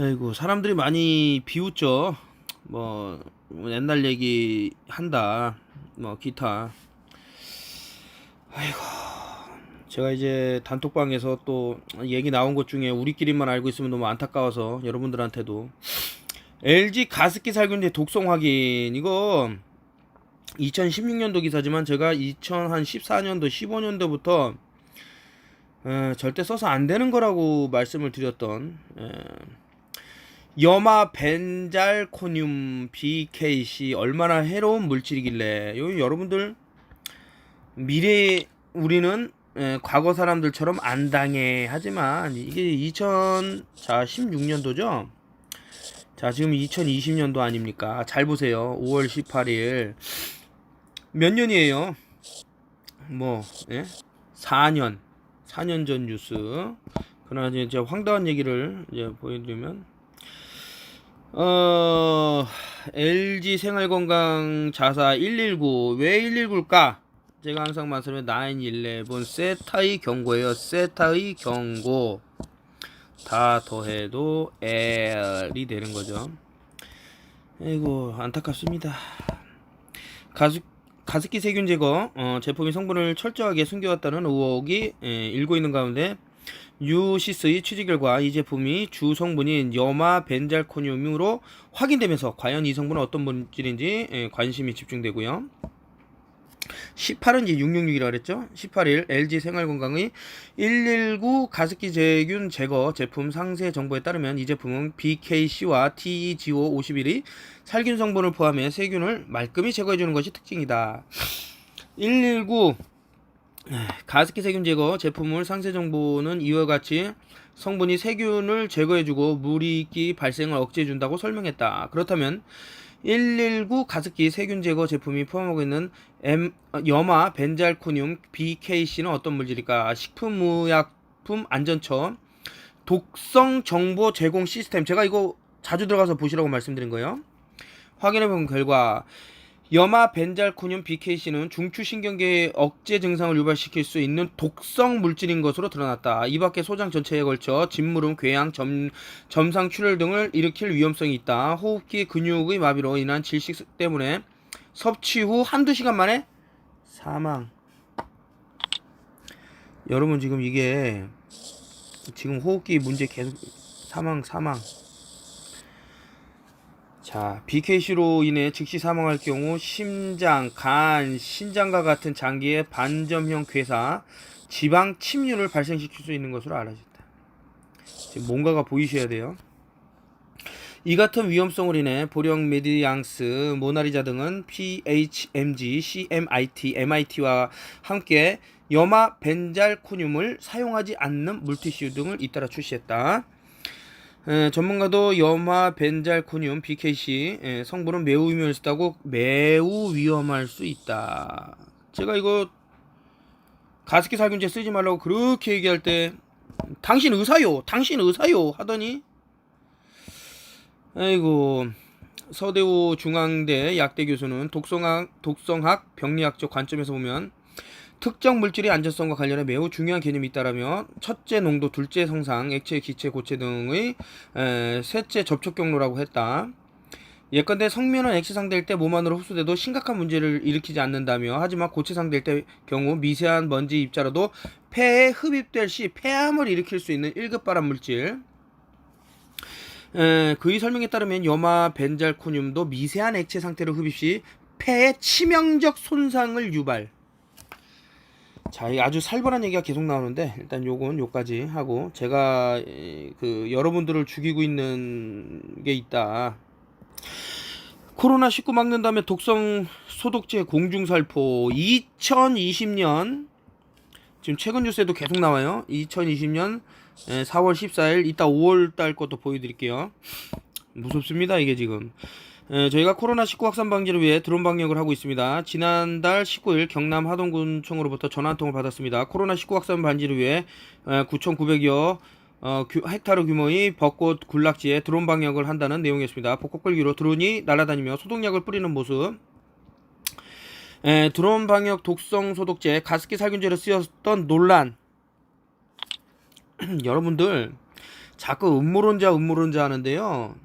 아이고 사람들이 많이 비웃죠. 뭐 옛날 얘기 한다. 뭐 기타. 아이고 제가 이제 단톡방에서 또 얘기 나온 것 중에 우리끼리만 알고 있으면 너무 안타까워서 여러분들한테도 LG 가습기 살균제 독성 확인 이거 2016년도 기사지만 제가 2014년도 15년도부터 에, 절대 써서 안 되는 거라고 말씀을 드렸던 에, 염화 벤잘코늄 BKC 얼마나 해로운 물질이길래 요 여러분들 미래 우리는 에, 과거 사람들처럼 안 당해 하지만 이게 2016년도죠. 자 지금 2020년도 아닙니까? 잘 보세요. 5월 18일 몇 년이에요? 뭐 예? 4년 4년 전 뉴스. 그러나 이제 황당한 얘기를 이제 보여드리면 어 LG 생활건강 자사 119 왜 119일까? 제가 항상 말씀드린 911 세타의 경고예요. 세타의 경고 다 더해도 L이 되는 거죠. 아이고 안타깝습니다. 가습 가습기 세균 제거 어, 제품이 성분을 철저하게 숨겨왔다는 의혹이 예, 일고 있는 가운데 유시스의 취재 결과 이 제품이 주 성분인 염화 벤잘코늄으로 확인되면서 과연 이 성분은 어떤 물질인지 예, 관심이 집중되고요. 18은 이제 666이라고 그랬죠. 18일 LG 생활건강의 119 가습기 세균 제거 제품 상세 정보에 따르면 이 제품은 BKC와 TEGO51이 살균 성분을 포함해 세균을 말끔히 제거해 주는 것이 특징이다. 119 가습기 세균 제거 제품을 상세 정보는 이와 같이 성분이 세균을 제거해주고 물이기 발생을 억제해준다고 설명했다. 그렇다면 119 가습기 세균 제거 제품이 포함하고 있는 M, 염화 벤잘코늄 BKC는 어떤 물질일까? 식품의약품 안전처 독성 정보 제공 시스템 제가 이거 자주 들어가서 보시라고 말씀드린 거예요. 확인해 본 결과 염화 벤잘코늄 BKC는 중추신경계 억제 증상을 유발시킬 수 있는 독성 물질인 것으로 드러났다. 이 밖에 소장 전체에 걸쳐 진물음, 궤양, 점, 점상 출혈 등을 일으킬 위험성이 있다. 호흡기 근육의 마비로 인한 질식 때문에 섭취 후 한두 시간 만에 사망. 여러분 지금 이게 지금 호흡기 문제 계속 사망 사망. 자, BKC로 인해 즉시 사망할 경우 심장, 간, 신장과 같은 장기의 반점형 괴사, 지방 침륜을 발생시킬 수 있는 것으로 알려졌다. 지금 뭔가가 보이셔야 돼요. 이 같은 위험성으로 인해 보령 메디앙스, 모나리자 등은 PHMG, CMIT, MIT와 함께 염화 벤잘코늄을 사용하지 않는 물티슈 등을 잇따라 출시했다. 에, 전문가도 염화 벤잘코늄 BKC 에, 성분은 매우 위험하다고 매우 위험할 수 있다. 제가 이거 가습기 살균제 쓰지 말라고 그렇게 얘기할 때 당신 의사요, 당신 의사요 하더니 아이고 서대우 중앙대 약대 교수는 독성학 독성학 병리학적 관점에서 보면 특정 물질의 안전성과 관련해 매우 중요한 개념이 있다라며 첫째 농도, 둘째 성상, 액체, 기체, 고체 등의 에, 셋째 접촉 경로라고 했다. 예컨대 성면은 액체 상대일 때몸 안으로 흡수돼도 심각한 문제를 일으키지 않는다며 하지만 고체 상대일 때 경우 미세한 먼지 입자라도 폐에 흡입될 시 폐암을 일으킬 수 있는 1급 발암 물질 에, 그의 설명에 따르면 염화 벤잘코늄도 미세한 액체 상태로 흡입 시 폐에 치명적 손상을 유발 자, 이 아주 살벌한 얘기가 계속 나오는데 일단 요건 요까지 하고 제가 에, 그 여러분들을 죽이고 있는 게 있다. 코로나 19 막는 다음에 독성 소독제 공중 살포 2020년 지금 최근 뉴스에도 계속 나와요. 2020년 4월 14일 이따 5월 달 것도 보여드릴게요. 무섭습니다 이게 지금. 에, 저희가 코로나19 확산 방지를 위해 드론 방역을 하고 있습니다. 지난달 19일 경남 하동군청으로부터 전화 한 통을 받았습니다. 코로나19 확산 방지를 위해 9,900여 어, 규- 헥타르 규모의 벚꽃 군락지에 드론 방역을 한다는 내용이었습니다. 벚꽃길기로 드론이 날아다니며 소독약을 뿌리는 모습. 에, 드론 방역 독성 소독제 가습기 살균제로 쓰였던 논란. 여러분들 자꾸 음모론자 음모론자 하는데요.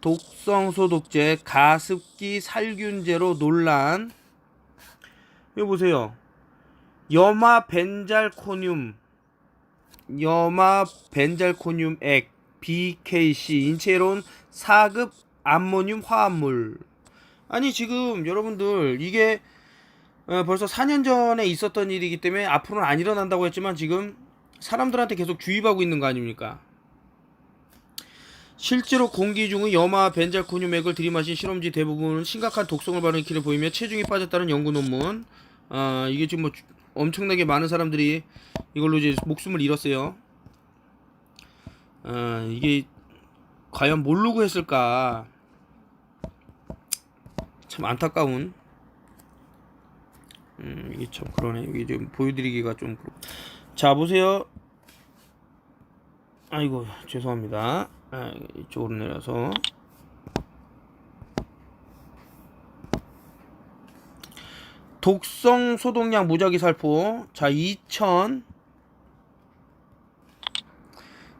독성 소독제, 가습기 살균제로 논란. 여기 보세요. 염화 벤잘코늄, 염화 벤잘코늄 액, BKC 인체론 4급 암모늄 화합물. 아니 지금 여러분들 이게 어, 벌써 4년 전에 있었던 일이기 때문에 앞으로는 안 일어난다고 했지만 지금 사람들한테 계속 주입하고 있는 거 아닙니까? 실제로 공기 중의 염화 벤잘코늄액을 들이마신 실험지 대부분은 심각한 독성을 발현키를 보이며 체중이 빠졌다는 연구 논문. 아 이게 지금 뭐 주- 엄청나게 많은 사람들이 이걸로 이제 목숨을 잃었어요. 아 이게 과연 모르고 했을까? 참 안타까운. 음 이게 참 그러네. 이게 좀 보여드리기가 좀 그렇. 자 보세요. 아이고 죄송합니다. 아, 이쪽으로 내려서. 독성 소독약 무작위 살포. 자 2000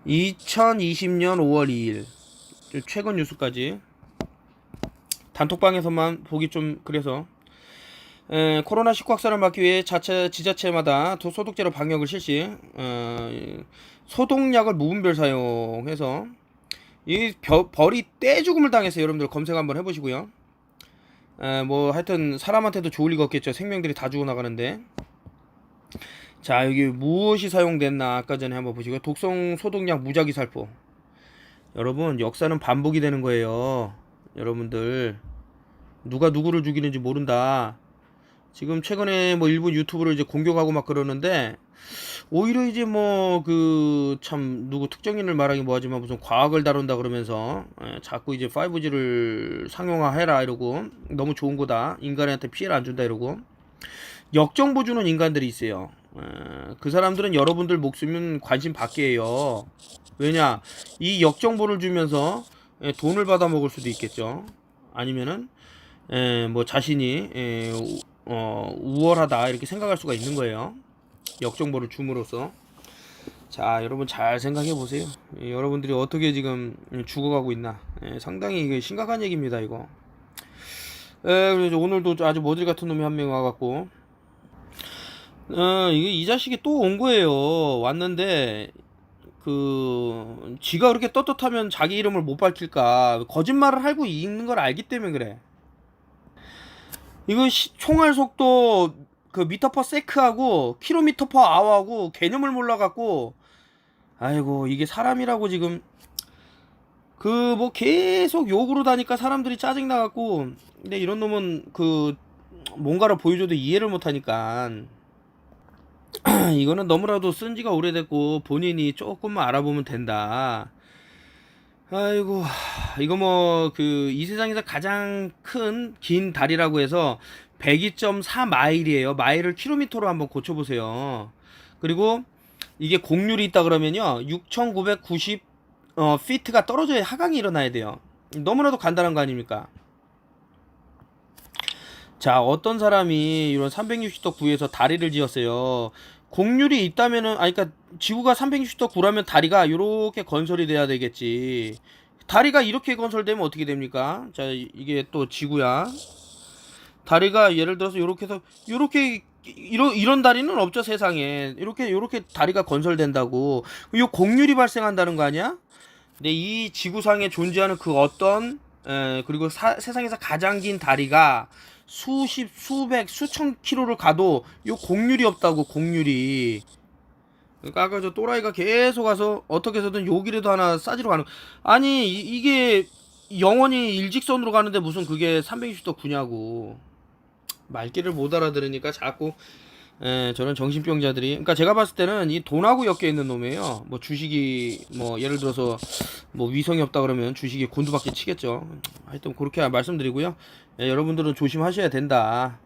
2020년 5월 2일. 최근 뉴스까지. 단톡방에서만 보기 좀 그래서. 에, 코로나 19 확산을 막기 위해 자체 지자체마다 도- 소독제로 방역을 실시. 어, 이 소독약을 무분별 사용해서 이 벼- 벌이 떼죽음을 당했어요 여러분들 검색 한번 해보시고요. 에, 뭐 하여튼 사람한테도 좋을 리가 없겠죠. 생명들이 다 죽어나가는데. 자 여기 무엇이 사용됐나 아까 전에 한번 보시고 독성 소독약 무작위 살포. 여러분 역사는 반복이 되는 거예요. 여러분들. 누가 누구를 죽이는지 모른다 지금 최근에 뭐 일본 유튜브를 이제 공격하고 막 그러는데 오히려 이제 뭐 그 참 누구 특정인을 말하기 뭐하지만 무슨 과학을 다룬다 그러면서 예, 자꾸 이제 5G를 상용화해라 이러고 너무 좋은 거다 인간한테 피해를 안 준다 이러고 역정보 주는 인간들이 있어요. 예, 그 사람들은 여러분들 목숨은 관심 밖이에요. 왜냐 이 역정보를 주면서 예, 돈을 받아 먹을 수도 있겠죠. 아니면은 예, 뭐 자신이 예, 우- 어, 우월하다 이렇게 생각할 수가 있는 거예요. 역정보를 줌으로써. 자 여러분 잘 생각해 보세요. 예, 여러분들이 어떻게 지금 죽어가고 있나. 예, 상당히 이게 심각한 얘기입니다 이거. 예, 그래서 오늘도 아주 머들 같은 놈이 한 명 와갖고. 어, 이게 이 자식이 또 온 거예요. 왔는데 그 지가 그렇게 떳떳하면 자기 이름을 못 밝힐까. 거짓말을 하고 있는 걸 알기 때문에 그래 이거 시- 총알 속도 그 미터 퍼 세크하고 킬로미터 퍼 아워하고 개념을 몰라갖고 아이고 이게 사람이라고 지금 그 뭐 계속 욕으로 다니까 사람들이 짜증 나갖고 근데 이런 놈은 그 뭔가를 보여줘도 이해를 못하니까 이거는 너무나도 쓴 지가 오래됐고 본인이 조금만 알아보면 된다. 아이고 이거 뭐 그 이 세상에서 가장 큰 긴 다리라고 해서 102.4 마일이에요. 마일을 킬로미터로 한번 고쳐보세요. 그리고 이게 곡률이 있다 그러면요 6,990 어, 피트가 떨어져야 하강이 일어나야 돼요. 너무나도 간단한 거 아닙니까? 자 어떤 사람이 이런 360도 구에서 다리를 지었어요. 곡률이 있다면은 아니 그러니까 지구가 360도 구라면 다리가 이렇게 건설이 돼야 되겠지. 다리가 이렇게 건설되면 어떻게 됩니까? 자 이- 이게 또 지구야. 다리가 예를 들어서 이렇게 해서 이렇게 이런 이런 다리는 없죠 세상에 이렇게 이렇게 다리가 건설된다고 이 곡률이 발생한다는 거 아니야? 근데 이 지구상에 존재하는 그 어떤 에, 그리고 사- 세상에서 가장 긴 다리가 수십 수백 수천 킬로를 가도 이 곡률이 없다고 곡률이. 그러니까 아까 저 또라이가 계속 와서 어떻게 해서든 여기라도 하나 싸지러 가는 아니 이, 이게 영원히 일직선으로 가는데 무슨 그게 360도 구냐고. 말귀를 못 알아들으니까 자꾸 에, 저는 정신병자들이 그러니까 제가 봤을 때는 이 돈하고 엮여 있는 놈이에요. 뭐 주식이 뭐 예를 들어서 뭐 위성이 없다 그러면 주식이 곤두박질 치겠죠. 하여튼 그렇게 말씀드리고요. 예, 여러분들은 조심하셔야 된다.